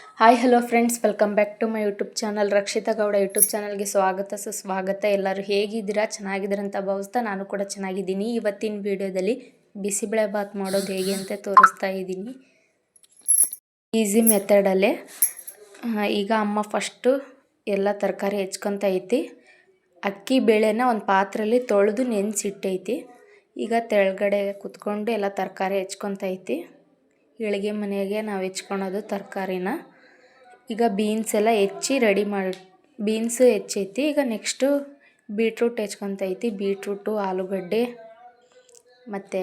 Hi hello friends welcome back to my YouTube channel Rakshita Gowda YouTube ಚಾನಲ್ಗೆ ಸ್ವಾಗತ, ಸುಸ್ವಾಗತ. ಎಲ್ಲರೂ ಹೇಗಿದ್ದೀರಾ? ಚೆನ್ನಾಗಿದ್ದೀರಾ ಅಂತ ಭಾವಿಸ್ತಾ ನಾನು ಕೂಡ ಚೆನ್ನಾಗಿದ್ದೀನಿ. ಇವತ್ತಿನ ವಿಡಿಯೋದಲ್ಲಿ ಬಿಸಿಬೇಳೆ ಬಾತ್ ಮಾಡೋದು ಹೇಗೆ ಅಂತ ತೋರಿಸ್ತಾ ಇದ್ದೀನಿ. ಈಸಿ ಮೆಥಡಲ್ಲೇ ಈಗ ಅಮ್ಮ ಫಸ್ಟು ಎಲ್ಲ ತರಕಾರಿ ಹೆಚ್ಕೊತ ಐತಿ. ಅಕ್ಕಿ ಬೇಳೆನ ಒಂದು ಪಾತ್ರೆಯಲ್ಲಿ ತೊಳೆದು ನೆನೆಸಿಟ್ಟೈತಿ. ಈಗ ತೆಳಗಡೆ ಕುತ್ಕೊಂಡು ಎಲ್ಲ ತರಕಾರಿ ಹೆಚ್ಕೊತ ಇಳಿಗೆ ಮನೆಗೆ ನಾವು ಹೆಚ್ಕೊಳೋದು ತರಕಾರಿನ. ಈಗ ಬೀನ್ಸ್ ಎಲ್ಲ ಹೆಚ್ಚಿ ರೆಡಿ ಮಾಡಿ ಬೀನ್ಸು ಹೆಚ್ಚೈತಿ. ಈಗ ನೆಕ್ಸ್ಟು ಬೀಟ್ರೂಟ್ ಹೆಚ್ಕೊತೈತಿ. ಬೀಟ್ರೂಟು ಆಲೂಗಡ್ಡೆ, ಮತ್ತು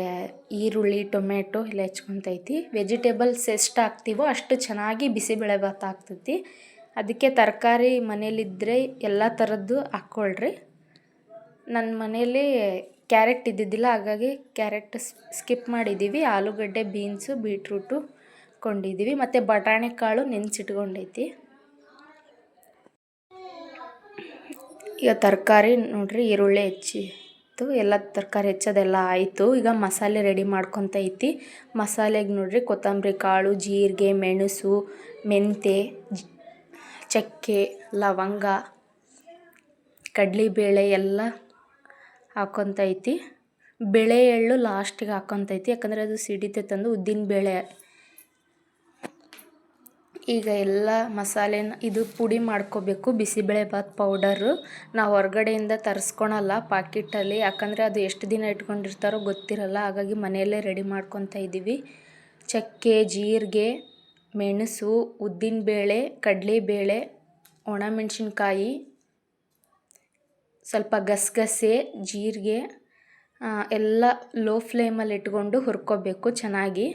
ಈರುಳ್ಳಿ ಟೊಮೆಟೊ ಎಲ್ಲ ಹೆಚ್ಕೊತೈತಿ. ವೆಜಿಟೇಬಲ್ಸ್ ಎಷ್ಟು ಹಾಕ್ತೀವೋ ಅಷ್ಟು ಚೆನ್ನಾಗಿ ಬಿಸಿಬೇಳೆಭಾತ್ ಆಗ್ತೈತಿ. ಅದಕ್ಕೆ ತರಕಾರಿ ಮನೇಲಿದ್ದರೆ ಎಲ್ಲ ಥರದ್ದು ಹಾಕ್ಕೊಳ್ರಿ ನನ್ನ ಮನೇಲಿ ಕ್ಯಾರೆಟ್ ಇದ್ದಿದ್ದಿಲ್ಲ, ಹಾಗಾಗಿ ಕ್ಯಾರೆಟ್ ಸ್ಕಿಪ್ ಮಾಡಿದ್ದೀವಿ. ಆಲೂಗಡ್ಡೆ, ಬೀನ್ಸು, ಬೀಟ್ರೂಟು ಕೊಂಡಿದ್ದೀವಿ. ಮತ್ತು ಬಟಾಣಿ ಕಾಳು ನೆನೆಸಿಟ್ಕೊಂಡೈತಿ. ಈಗ ತರಕಾರಿ ನೋಡಿರಿ, ಈರುಳ್ಳಿ ಹೆಚ್ಚಿತ್ತು. ಎಲ್ಲ ತರಕಾರಿ ಹೆಚ್ಚೋದೆಲ್ಲ ಆಯಿತು. ಈಗ ಮಸಾಲೆ ರೆಡಿ ಮಾಡ್ಕೊತೈತಿ. ಮಸಾಲೆಗೆ ನೋಡಿರಿ, ಕೊತ್ತಂಬರಿ ಕಾಳು, ಜೀರಿಗೆ, ಮೆಣಸು ಮೆಂತೆ ಚಕ್ಕೆ, ಲವಂಗ, ಕಡಲೆಬೇಳೆ ಎಲ್ಲ ಹಾಕ್ಕೊತೈತಿ ಬೆಳೆ ಎಳ್ಳು ಲಾಸ್ಟಿಗೆ ಹಾಕೊತೈತಿ. ಯಾಕಂದರೆ ಅದು ಸಿಡಿತೈತಂದು ಉದ್ದಿನ ಬೇಳೆ. ಈಗ ಎಲ್ಲ ಮಸಾಲೆನ ಇದು ಪುಡಿ ಮಾಡ್ಕೋಬೇಕು. ಬಿಸಿಬೇಳೆಭಾತ್ ಪೌಡರು. ನಾವು ಹೊರಗಡೆಯಿಂದ ತರಿಸ್ಕೊಳಲ್ಲ ಪಾಕಿಟಲ್ಲಿ. ಯಾಕಂದರೆ ಅದು ಎಷ್ಟು ದಿನ ಇಟ್ಕೊಂಡಿರ್ತಾರೋ ಗೊತ್ತಿರಲ್ಲ. ಹಾಗಾಗಿ ಮನೆಯಲ್ಲೇ ರೆಡಿ ಮಾಡ್ಕೊತ ಇದ್ದೀವಿ. ಚಕ್ಕೆ, ಜೀರಿಗೆ, ಮೆಣಸು ಉದ್ದಿನಬೇಳೆ ಕಡಲೆಬೇಳೆ ಒಣಮೆಣ್ಸಿನ್ಕಾಯಿ ಸ್ವಲ್ಪ ಗಸಗಸೆ, ಜೀರಿಗೆ ಎಲ್ಲ ಲೋ ಫ್ಲೇಮಲ್ಲಿ ಇಟ್ಕೊಂಡು ಹುರ್ಕೋಬೇಕು ಚೆನ್ನಾಗಿ.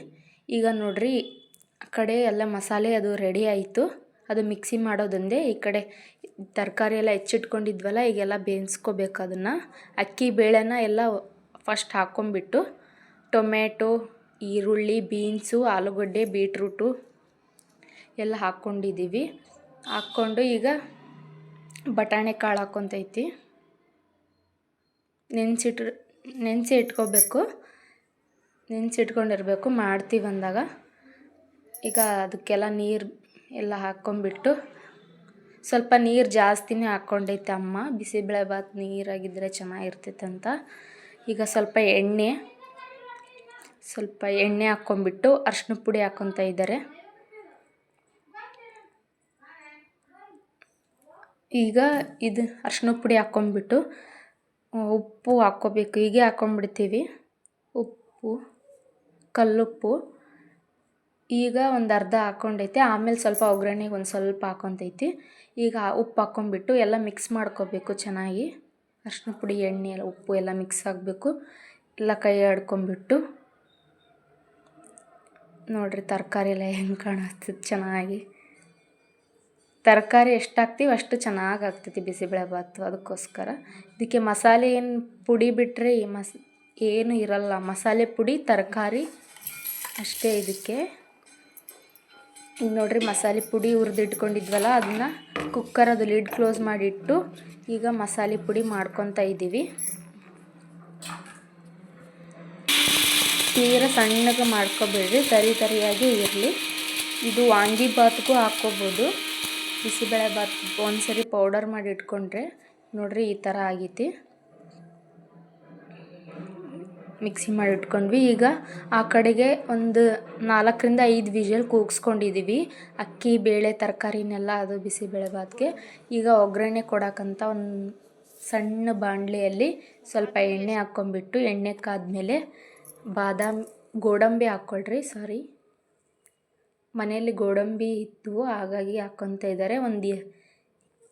ಈಗ ನೋಡಿರಿ, ಕಡೆ ಎಲ್ಲ ಮಸಾಲೆ ಅದು ರೆಡಿ ಆಯಿತು. ಅದು ಮಿಕ್ಸಿ ಮಾಡೋದೊಂದೇ ಈ ಕಡೆ ತರಕಾರಿ ಎಲ್ಲ ಹೆಚ್ಚಿಟ್ಕೊಂಡಿದ್ವಲ್ಲ, ಈಗೆಲ್ಲ ಬೇಯಿಸ್ಕೋಬೇಕು ಅದನ್ನು. ಅಕ್ಕಿ, ಬೇಳೆನ ಎಲ್ಲ ಫಸ್ಟ್ ಹಾಕ್ಕೊಂಬಿಟ್ಟು ಟೊಮೆಟೊ ಈರುಳ್ಳಿ, ಬೀನ್ಸು, ಆಲೂಗಡ್ಡೆ, ಬೀಟ್ರೂಟು ಎಲ್ಲ ಹಾಕ್ಕೊಂಡಿದ್ದೀವಿ ಹಾಕ್ಕೊಂಡು ಈಗ ಬಟಾಣಿ ಕಾಳು ಹಾಕ್ಕೊತೈತಿ ನೆನೆಸಿಟ್ರು, ನೆನೆಸಿ ಇಟ್ಕೋಬೇಕು. ನೆನೆಸಿಟ್ಕೊಂಡಿರ್ಬೇಕು ಮಾಡ್ತೀವಿ ಅಂದಾಗ. ಈಗ ಅದಕ್ಕೆಲ್ಲ ನೀರು ಎಲ್ಲ ಹಾಕ್ಕೊಂಬಿಟ್ಟು ಸ್ವಲ್ಪ ನೀರು ಜಾಸ್ತಿನೇ ಹಾಕ್ಕೊಂಡೈತೆ ಅಮ್ಮ. ಬಿಸಿಬೇಳೆಭಾತ್ ನೀರಾಗಿದ್ದರೆ ಅಂತ. ಈಗ ಸ್ವಲ್ಪ ಎಣ್ಣೆ ಸ್ವಲ್ಪ ಎಣ್ಣೆ ಹಾಕ್ಕೊಂಬಿಟ್ಟು ಅರ್ಶಿನ ಪುಡಿ ಹಾಕ್ಕೊತ ಇದ್ದಾರೆ. ಈಗ ಇದು ಅರ್ಶಿನ ಪುಡಿ ಹಾಕ್ಕೊಂಬಿಟ್ಟು ಉಪ್ಪು ಹಾಕ್ಕೋಬೇಕು. ಹೀಗೆ ಹಾಕ್ಕೊಂಡ್ಬಿಡ್ತೀವಿ. ಉಪ್ಪು, ಕಲ್ಲುಪ್ಪು. ಈಗ ಒಂದು ಅರ್ಧ ಹಾಕ್ಕೊಂಡೈತೆ. ಆಮೇಲೆ ಸ್ವಲ್ಪ ಒಗ್ಗರಣೆಗೆ ಒಂದು ಸ್ವಲ್ಪ ಹಾಕ್ಕೊಂತೈತಿ ಈಗ ಉಪ್ಪು ಹಾಕ್ಕೊಂಬಿಟ್ಟು ಎಲ್ಲ ಮಿಕ್ಸ್ ಮಾಡ್ಕೋಬೇಕು ಚೆನ್ನಾಗಿ. ಅರ್ಶಿನ ಪುಡಿ, ಎಣ್ಣೆ, ಎಲ್ಲ ಉಪ್ಪು ಎಲ್ಲ ಮಿಕ್ಸ್ ಆಗಬೇಕು. ಎಲ್ಲ ಕೈ ಆಡ್ಕೊಂಬಿಟ್ಟು ನೋಡಿರಿ ತರಕಾರಿ ಎಲ್ಲ ಹೆಂಗೆ ಕಾಣಿಸ್ತದೆ ಚೆನ್ನಾಗಿ. ತರಕಾರಿ ಎಷ್ಟು ಹಾಕ್ತೀವಿ ಅಷ್ಟು ಚೆನ್ನಾಗಿ ಆಗ್ತೈತಿ ಬಿಸಿಬೇಳೆಭಾತು ಅದಕ್ಕೋಸ್ಕರ. ಇದಕ್ಕೆ ಮಸಾಲೆ ಏನು ಪುಡಿ ಬಿಟ್ಟರೆ ಈ ಮಸ್, ಏನು ಇರಲ್ಲ. ಮಸಾಲೆ ಪುಡಿ, ತರಕಾರಿ ಅಷ್ಟೇ ಇದಕ್ಕೆ. ಈಗ ನೋಡಿರಿ ಮಸಾಲೆ ಪುಡಿ ಹುರಿದಿಟ್ಕೊಂಡಿದ್ವಲ್ಲ, ಅದನ್ನು ಕುಕ್ಕರ್ ಅದು ಲಿಡ್ ಕ್ಲೋಸ್ ಮಾಡಿಟ್ಟು ಈಗ ಮಸಾಲೆ ಪುಡಿ ಮಾಡ್ಕೊತಾ ಇದ್ದೀವಿ ತೀರ ಸಣ್ಣಗೆ ಮಾಡ್ಕೋಬೇಡ್ರಿ, ತರಿ ತರಿಯಾಗಿ ಇರಲಿ. ಇದು ವಾಂಗಿಭಾತ್ಗೂ ಹಾಕ್ಕೋಬೋದು. ಬಿಸಿಬೇಳೆ ಬಾತ್ ಒಂದ್ಸರಿ ಪೌಡರ್ ಮಾಡಿ ಇಟ್ಕೊಂಡ್ರೆ ನೋಡಿರಿ ಈ ಥರ ಆಗೈತಿ. ಮಿಕ್ಸಿ ಮಾಡಿ ಇಟ್ಕೊಂಡ್ವಿ. ಈಗ ಆ ಕಡೆಗೆ ಒಂದು ನಾಲ್ಕರಿಂದ ಐದು ವಿಷಲ್ ಕೂಗಿಸ್ಕೊಂಡಿದ್ದೀವಿ ಅಕ್ಕಿ, ಬೇಳೆ, ತರಕಾರಿನೆಲ್ಲ ಅದು ಬಿಸಿಬೇಳೆಭಾತ್ಗೆ ಈಗ ಒಗ್ಗರಣೆ ಕೊಡೋಕ್ಕಂತ ಒಂದು ಸಣ್ಣ ಬಾಣಲೆಯಲ್ಲಿ ಸ್ವಲ್ಪ ಎಣ್ಣೆ ಹಾಕ್ಕೊಂಬಿಟ್ಟು ಎಣ್ಣೆ ಕಾದ್ಮೇಲೆ ಬಾದಾಮಿ, ಗೋಡಂಬಿ ಹಾಕ್ಕೊಳ್ರಿ. ಸಾರಿ ಮನೆಯಲ್ಲಿ ಗೋಡಂಬಿ ಇತ್ತು, ಹಾಗಾಗಿ ಹಾಕ್ಕೊತ ಇದ್ದಾರೆ. ಒಂದು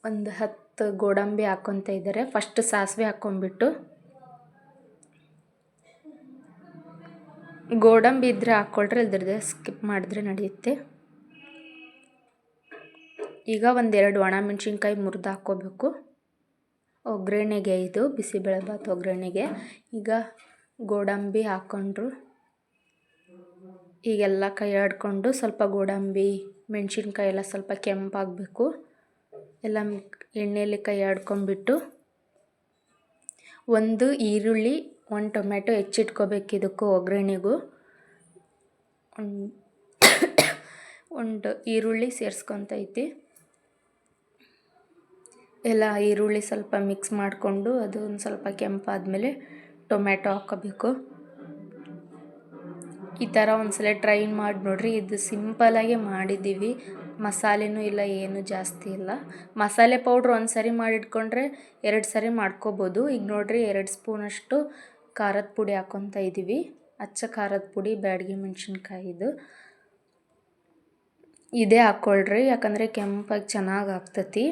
ಒಂದು ಹತ್ತು ಗೋಡಂಬಿ ಹಾಕ್ಕೊತ ಇದ್ದಾರೆ. ಫಸ್ಟ್ ಸಾಸಿವೆ ಹಾಕ್ಕೊಂಬಿಟ್ಟು ಗೋಡಂಬಿ ಇದ್ದರೆ ಹಾಕ್ಕೊಳ್ರೆ ಇಲ್ದಿರದೆ ಸ್ಕಿಪ್ ಮಾಡಿದ್ರೆ ನಡೆಯುತ್ತೆ. ಈಗ ಒಂದೆರಡು ಒಣ ಮೆಣಸಿನ್ಕಾಯಿ ಮುರಿದು ಹಾಕ್ಕೋಬೇಕು ಒಗ್ಗರಣೆಗೆ ಇದು, ಬಿಸಿಬೇಳೆಭಾತ್ ಒಗ್ಗರಣೆಗೆ. ಈಗ ಗೋಡಂಬಿ ಹಾಕ್ಕೊಂಡ್ರು ಈಗೆಲ್ಲ ಕೈ ಆಡಿಕೊಂಡು ಸ್ವಲ್ಪ ಗೋಡಂಬಿ ಮೆಣಸಿನ್ಕಾಯಿ ಎಲ್ಲ ಸ್ವಲ್ಪ ಕೆಂಪಾಗಬೇಕು. ಎಲ್ಲ ಎಣ್ಣೆಯಲ್ಲಿ ಕೈ ಆಡ್ಕೊಂಬಿಟ್ಟು ಒಂದು ಈರುಳ್ಳಿ, ಒಂದು ಟೊಮೆಟೊ ಹೆಚ್ಚಿಟ್ಕೋಬೇಕು ಇದಕ್ಕೂ ಒಗ್ಗರಣೆಗೂ. ಒಂದು ಈರುಳ್ಳಿ ಸೇರಿಸ್ಕೊತೈತಿ. ಎಲ್ಲ ಈರುಳ್ಳಿ ಸ್ವಲ್ಪ ಮಿಕ್ಸ್ ಮಾಡಿಕೊಂಡು ಅದು ಒಂದು ಸ್ವಲ್ಪ ಕೆಂಪಾದಮೇಲೆ ಟೊಮ್ಯಾಟೊ ಹಾಕೋಬೇಕು ಈ ಥರ ಒಂದ್ಸಲ ಟ್ರೈ ಮಾಡಿ ನೋಡ್ರಿ. ಇದು ಸಿಂಪಲಾಗೆ ಮಾಡಿದ್ದೀವಿ. ಮಸಾಲೆನೂ ಇಲ್ಲ, ಏನು ಜಾಸ್ತಿ ಇಲ್ಲ. ಮಸಾಲೆ ಪೌಡ್ರ್ ಒಂದು ಸರಿ ಮಾಡಿಟ್ಕೊಂಡ್ರೆ ಎರಡು ಸರಿ ಮಾಡ್ಕೋಬೋದು. ಈಗ ನೋಡ್ರಿ, ಎರಡು ಸ್ಪೂನಷ್ಟು ಖಾರದ ಪುಡಿ ಹಾಕ್ಕೊತ ಇದ್ದೀವಿ ಅಚ್ಚ ಖಾರದ ಪುಡಿ, ಬ್ಯಾಡಗಿ ಮೆಣಸಿನ್ಕಾಯಿದು ಇದೇ. ಹಾಕ್ಕೊಳ್ರಿ ಯಾಕಂದರೆ ಕೆಂಪಾಗಿ ಚೆನ್ನಾಗಿ ಆಗ್ತತಿ.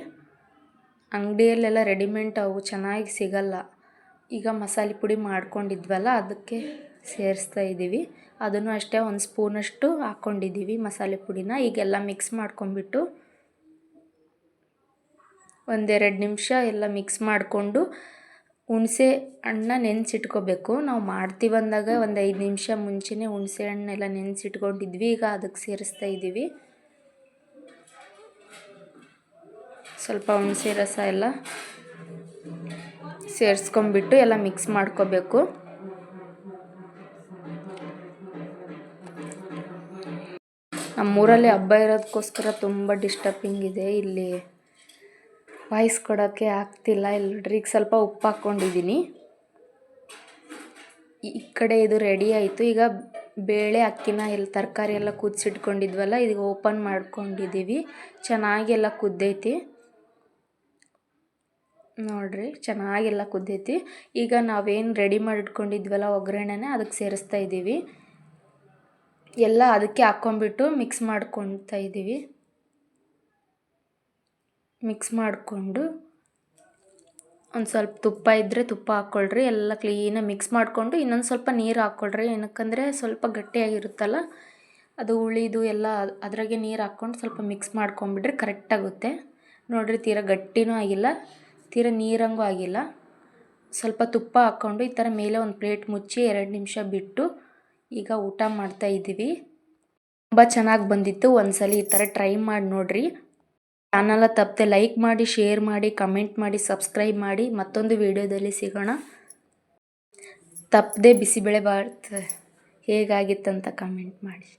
ಅಂಗಡಿಯಲ್ಲೆಲ್ಲ ರೆಡಿಮೇಡ್ ಅವು ಚೆನ್ನಾಗಿ ಸಿಗಲ್ಲ. ಈಗ ಮಸಾಲೆ ಪುಡಿ ಮಾಡ್ಕೊಂಡಿದ್ವಲ್ಲ, ಅದಕ್ಕೆ ಸೇರಿಸ್ತಾ ಇದ್ದೀವಿ. ಅದನ್ನು ಅಷ್ಟೇ ಒಂದು ಸ್ಪೂನಷ್ಟು ಹಾಕ್ಕೊಂಡಿದ್ದೀವಿ ಮಸಾಲೆ ಪುಡಿನ. ಈಗೆಲ್ಲ ಮಿಕ್ಸ್ ಮಾಡ್ಕೊಂಡ್ಬಿಟ್ಟು ಒಂದೆರಡು ನಿಮಿಷ ಎಲ್ಲ ಮಿಕ್ಸ್ ಮಾಡಿಕೊಂಡು ಹುಣಸೆ ಹಣ್ಣ ನೆನೆಸಿಟ್ಕೋಬೇಕು. ನಾವು ಮಾಡ್ತೀವಿ ಅಂದಾಗ ಒಂದು ಐದು ನಿಮಿಷ ಮುಂಚೆನೇ ಹುಣಸೆ ಹಣ್ಣೆಲ್ಲ ನೆನೆಸಿಟ್ಕೊಂಡಿದ್ವಿ. ಈಗ ಅದಕ್ಕೆ ಸೇರಿಸ್ತಾ ಇದ್ದೀವಿ. ಸ್ವಲ್ಪ ಹುಣಸೆ ರಸ ಎಲ್ಲ ಸೇರಿಸ್ಕೊಂಬಿಟ್ಟು ಎಲ್ಲ ಮಿಕ್ಸ್ ಮಾಡ್ಕೋಬೇಕು. ನಮ್ಮೂರಲ್ಲಿ ಹಬ್ಬ ಇರೋದಕ್ಕೋಸ್ಕರ ತುಂಬ ಡಿಸ್ಟರ್ಬಿಂಗ್ ಇದೆ. ಇಲ್ಲಿ ವಾಯ್ಸ್ ಕೊಡೋಕ್ಕೆ ಆಗ್ತಿಲ್ಲ. ಇಲ್ರಿ ಈಗ ಸ್ವಲ್ಪ ಉಪ್ಪು ಹಾಕ್ಕೊಂಡಿದ್ದೀನಿ. ಈ ಕಡೆ ಇದು ರೆಡಿ ಆಯಿತು. ಈಗ ಬೇಳೆ, ಅಕ್ಕಿನ ಇಲ್ಲಿ ತರಕಾರಿ ಎಲ್ಲ ಕುದಿಸಿಟ್ಕೊಂಡಿದ್ವಲ್ಲ ಇದೀಗ ಓಪನ್ ಮಾಡ್ಕೊಂಡಿದ್ದೀವಿ ಚೆನ್ನಾಗಿ ಎಲ್ಲ ಕುದ್ದೈತಿ. ನೋಡ್ರಿ ಚೆನ್ನಾಗೆಲ್ಲ ಕುದ್ದೈತಿ. ಈಗ ನಾವೇನು ರೆಡಿ ಮಾಡಿಟ್ಕೊಂಡಿದ್ವಲ್ಲ ಒಗ್ಗರಣೆನ, ಅದಕ್ಕೆ ಸೇರಿಸ್ತಾ ಇದ್ದೀವಿ ಎಲ್ಲ ಅದಕ್ಕೆ ಹಾಕ್ಕೊಂಬಿಟ್ಟು ಮಿಕ್ಸ್ ಮಾಡ್ಕೊತಾ ಇದ್ದೀವಿ. ಮಿಕ್ಸ್ ಮಾಡಿಕೊಂಡು ಒಂದು ಸ್ವಲ್ಪ ತುಪ್ಪ ಇದ್ದರೆ ತುಪ್ಪ ಹಾಕ್ಕೊಳ್ರಿ, ಎಲ್ಲ ಕ್ಲೀನಾಗಿ ಮಿಕ್ಸ್ ಮಾಡಿಕೊಂಡು ಇನ್ನೊಂದು ಸ್ವಲ್ಪ ನೀರು ಹಾಕ್ಕೊಳ್ರಿ. ಏನಕ್ಕಂದರೆ ಸ್ವಲ್ಪ ಗಟ್ಟಿಯಾಗಿರುತ್ತಲ್ಲ, ಅದು ಉಳಿದು ಎಲ್ಲ ಅದರಾಗೆ ನೀರು ಹಾಕ್ಕೊಂಡು ಸ್ವಲ್ಪ ಮಿಕ್ಸ್ ಮಾಡ್ಕೊಂಬಿಟ್ರೆ ಕರೆಕ್ಟಾಗುತ್ತೆ ನೋಡಿರಿ ತೀರಾ ಗಟ್ಟಿನೂ ಆಗಿಲ್ಲ, ತೀರಾ ನೀರಂಗೂ ಆಗಿಲ್ಲ. ಸ್ವಲ್ಪ ತುಪ್ಪ ಹಾಕ್ಕೊಂಡು ಈ ಥರ ಮೇಲೆ ಒಂದು ಪ್ಲೇಟ್ ಮುಚ್ಚಿ ಎರಡು ನಿಮಿಷ ಬಿಟ್ಟು ಈಗ ಊಟ ಮಾಡ್ತಾ ಇದ್ದೀವಿ. ತುಂಬ ಚೆನ್ನಾಗಿ ಬಂದಿತ್ತು. ಒಂದ್ಸಲ ಈ ಥರ ಟ್ರೈ ಮಾಡಿ ನೋಡಿರಿ. ಚಾನಲ ತಪ್ಪದೆ ಲೈಕ್ ಮಾಡಿ, ಶೇರ್ ಮಾಡಿ, ಕಮೆಂಟ್ ಮಾಡಿ, ಸಬ್ಸ್ಕ್ರೈಬ್ ಮಾಡಿ. ಮತ್ತೊಂದು ವಿಡಿಯೋದಲ್ಲಿ ಸಿಗೋಣ. ತಪ್ಪದೆ ಬಿಸಿಬೇಳೆ ಬಾತ್ ಹೇಗಾಗಿತ್ತಂತ ಕಮೆಂಟ್ ಮಾಡಿ.